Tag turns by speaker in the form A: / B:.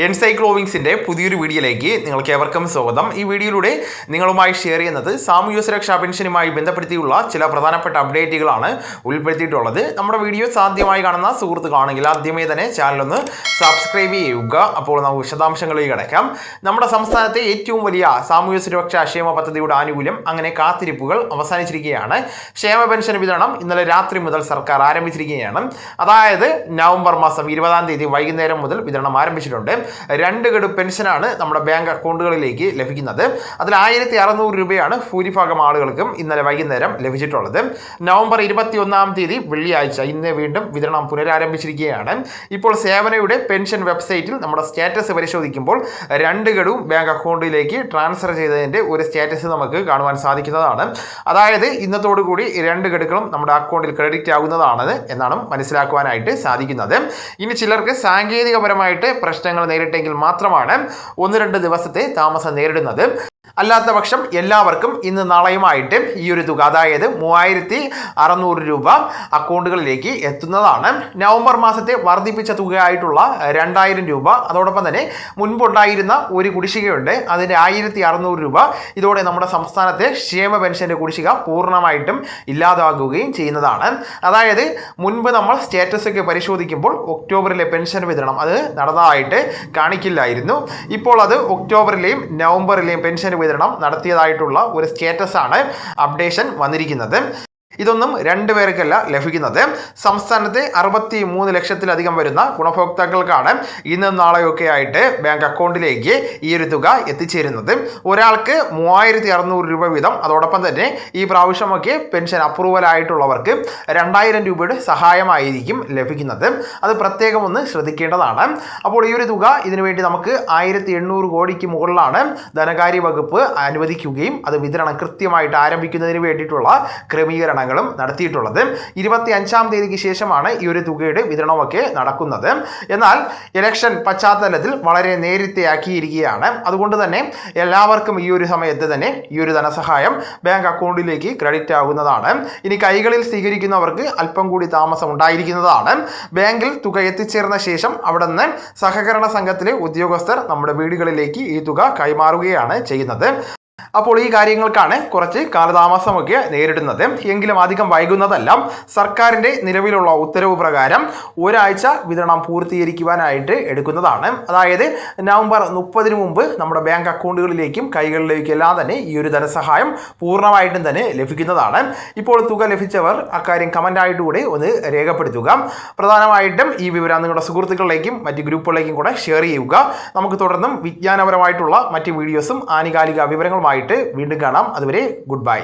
A: എൻസൈക്ലോവിങ്സിന്റെ പുതിയൊരു വീഡിയോയിലേക്ക് നിങ്ങൾക്ക് ഏവർക്കും സ്വാഗതം. ഈ വീഡിയോയിലൂടെ നിങ്ങളുമായി ഷെയർ ചെയ്യുന്നത് സാമൂഹ്യ സുരക്ഷാ പെൻഷനുമായി ബന്ധപ്പെടുത്തിയുള്ള ചില പ്രധാനപ്പെട്ട അപ്ഡേറ്റുകളാണ് ഉൾപ്പെടുത്തിയിട്ടുള്ളത്. നമ്മുടെ വീഡിയോ സാധ്യമായി കാണുന്ന സുഹൃത്തുക്കളാണെങ്കിൽ ആദ്യമേ തന്നെ ചാനലൊന്ന് സബ്സ്ക്രൈബ് ചെയ്യുക. അപ്പോൾ നമുക്ക് വിശദാംശങ്ങളിലേക്ക് കിടക്കാം. നമ്മുടെ സംസ്ഥാനത്തെ ഏറ്റവും വലിയ സാമൂഹ്യ സുരക്ഷാ ക്ഷേമ പദ്ധതിയുടെ ആനുകൂല്യം അങ്ങനെ കാത്തിരിപ്പുകൾ അവസാനിച്ചിരിക്കുകയാണ്. ക്ഷേമ പെൻഷൻ വിതരണം ഇന്നലെ രാത്രി മുതൽ സർക്കാർ ആരംഭിച്ചിരിക്കുകയാണ്. അതായത് നവംബർ മാസം ഇരുപതാം തീയതി വൈകുന്നേരം മുതൽ വിതരണം ആരംഭിച്ചിട്ടുണ്ട്. രണ്ട് ഗഡു പെൻഷനാണ് നമ്മുടെ ബാങ്ക് അക്കൗണ്ടുകളിലേക്ക് ലഭിക്കുന്നത്. അതിൽ ആയിരത്തി അറുന്നൂറ് രൂപയാണ് ഭൂരിഭാഗം ആളുകൾക്കും ഇന്നലെ വൈകുന്നേരം ലഭിച്ചിട്ടുള്ളത്. നവംബർ ഇരുപത്തി ഒന്നാം തീയതി വെള്ളിയാഴ്ച ഇന്ന് വീണ്ടും വിതരണം പുനരാരംഭിച്ചിരിക്കുകയാണ്. ഇപ്പോൾ സേവനയുടെ പെൻഷൻ വെബ്സൈറ്റിൽ നമ്മുടെ സ്റ്റാറ്റസ് പരിശോധിക്കുമ്പോൾ രണ്ട് ഗഡുവും ബാങ്ക് അക്കൗണ്ടിലേക്ക് ട്രാൻസ്ഫർ ചെയ്തതിന്റെ ഒരു സ്റ്റാറ്റസ് നമുക്ക് കാണുവാൻ സാധിക്കുന്നതാണ്. അതായത് ഇന്നത്തോടു കൂടി ഈ രണ്ട് ഗഡുക്കളും നമ്മുടെ അക്കൗണ്ടിൽ ക്രെഡിറ്റ് ആകുന്നതാണ് എന്നാണ് മനസ്സിലാക്കുവാനായിട്ട് സാധിക്കുന്നത്. ഇനി ചിലർക്ക് സാങ്കേതികപരമായിട്ട് പ്രശ്നങ്ങൾ നേരിട്ടെങ്കിൽ മാത്രമാണ് ഒന്ന് രണ്ട് ദിവസത്തെ താമസം നേരിടുന്നത്. അല്ലാത്ത പക്ഷം എല്ലാവർക്കും ഇന്ന് നാളെയുമായിട്ട് ഈ ഒരു തുക അതായത് മൂവായിരത്തി അറുന്നൂറ് രൂപ അക്കൗണ്ടുകളിലേക്ക് എത്തുന്നതാണ്. നവംബർ മാസത്തെ വർദ്ധിപ്പിച്ച തുകയായിട്ടുള്ള രണ്ടായിരം രൂപ അതോടൊപ്പം തന്നെ മുൻപുണ്ടായിരുന്ന ഒരു കുടിശ്ശികയുണ്ട്. അതിന്റെ ആയിരത്തി അറുന്നൂറ് രൂപ ഇതോടെ നമ്മുടെ സംസ്ഥാനത്തെ ക്ഷേമ പെൻഷന്റെ കുടിശ്ശിക പൂർണമായിട്ടും ഇല്ലാതാകുകയും ചെയ്യുന്നതാണ്. അതായത് മുൻപ് നമ്മൾ സ്റ്റാറ്റസ് ഒക്കെ പരിശോധിക്കുമ്പോൾ ഒക്ടോബറിലെ പെൻഷൻ വിതരണം അത് നടന്നതായിട്ട് കാണിക്കില്ലായിരുന്നു. ഇപ്പോൾ അത് ഒക്ടോബറിലെയും നവംബറിലെയും പെൻഷൻ വിതരണം നടത്തിയതായിട്ടുള്ള ഒരു സ്റ്റേറ്റസാണ് അപ്ഡേഷൻ വന്നിരിക്കുന്നത്. ഇതൊന്നും രണ്ടു പേർക്കല്ല ലഭിക്കുന്നത്. സംസ്ഥാനത്തെ അറുപത്തി മൂന്ന് ലക്ഷത്തിലധികം വരുന്ന ഗുണഭോക്താക്കൾക്കാണ് ഇന്നും നാളെയൊക്കെ ആയിട്ട് ബാങ്ക് അക്കൗണ്ടിലേക്ക് ഈ ഒരു തുക എത്തിച്ചേരുന്നത്. ഒരാൾക്ക് മൂവായിരത്തി അറുന്നൂറ് രൂപ വീതം. അതോടൊപ്പം തന്നെ ഈ പ്രാവശ്യമൊക്കെ പെൻഷൻ അപ്രൂവൽ ആയിട്ടുള്ളവർക്ക് രണ്ടായിരം രൂപയുടെ സഹായമായിരിക്കും ലഭിക്കുന്നത്. അത് പ്രത്യേകം ഒന്ന് ശ്രദ്ധിക്കേണ്ടതാണ്. അപ്പോൾ ഈ ഒരു തുക ഇതിനുവേണ്ടി നമുക്ക് ആയിരത്തി എണ്ണൂറ് കോടിക്ക് മുകളിലാണ് ധനകാര്യ വകുപ്പ് അനുവദിക്കുകയും അത് വിതരണം കൃത്യമായിട്ട് ആരംഭിക്കുന്നതിന് വേണ്ടിയിട്ടുള്ള ക്രമീകരണങ്ങളും നടത്തിയിട്ടുള്ളത്. ഇരുപത്തി അഞ്ചാം തീയതിക്ക് ശേഷമാണ് ഈ ഒരു തുകയുടെ വിതരണമൊക്കെ നടക്കുന്നത്. എന്നാൽ ഇലക്ഷൻ പശ്ചാത്തലത്തിൽ വളരെ നേരത്തെയാക്കിയിരിക്കുകയാണ് അതുകൊണ്ട് തന്നെ എല്ലാവർക്കും ഈ ഒരു സമയത്ത് തന്നെ ഈ ഒരു ധനസഹായം ബാങ്ക് അക്കൗണ്ടിലേക്ക് ക്രെഡിറ്റ് ആകുന്നതാണ് ഇനി കൈകളിൽ സ്വീകരിക്കുന്നവർക്ക് അല്പം കൂടി താമസം ഉണ്ടായിരിക്കുന്നതാണ്. ബാങ്കിൽ തുക എത്തിച്ചേർന്ന ശേഷം അവിടെ നിന്ന് സഹകരണ സംഘത്തിലെ ഉദ്യോഗസ്ഥർ നമ്മുടെ വീടുകളിലേക്ക് ഈ തുക കൈമാറുകയാണ് ചെയ്യുന്നത്. അപ്പോൾ ഈ കാര്യങ്ങൾക്കാണ് കുറച്ച് കാലതാമസമൊക്കെ നേരിടുന്നത്. എങ്കിലും അധികം വൈകുന്നതല്ല സർക്കാരിന്റെ നിലവിലുള്ള ഉത്തരവ് പ്രകാരം ഒരാഴ്ച വിതരണം പൂർത്തീകരിക്കുവാനായിട്ട് എടുക്കുന്നതാണ്. അതായത് നവംബർ മുപ്പതിന് മുമ്പ് നമ്മുടെ ബാങ്ക് അക്കൗണ്ടുകളിലേക്കും കൈകളിലേക്കും എല്ലാം തന്നെ ഈ ഒരു ധനസഹായം പൂർണമായിട്ടും തന്നെ ലഭിക്കുന്നതാണ്. ഇപ്പോൾ തുക ലഭിച്ചവർ അക്കാര്യം കമന്റായിട്ട് കൂടി ഒന്ന് രേഖപ്പെടുത്തുക. പ്രധാനമായിട്ടും ഈ വിവരം നിങ്ങളുടെ സുഹൃത്തുക്കളിലേക്കും മറ്റ് ഗ്രൂപ്പുകളിലേക്കും കൂടെ ഷെയർ ചെയ്യുക. നമുക്ക് തുടർന്നും വിജ്ഞാനപരമായിട്ടുള്ള മറ്റ് വീഡിയോസും ആനുകാലിക വിവരങ്ങളുമായിട്ട് വീണ്ടും കാണാം. അതുവരെ ഗുഡ് ബൈ.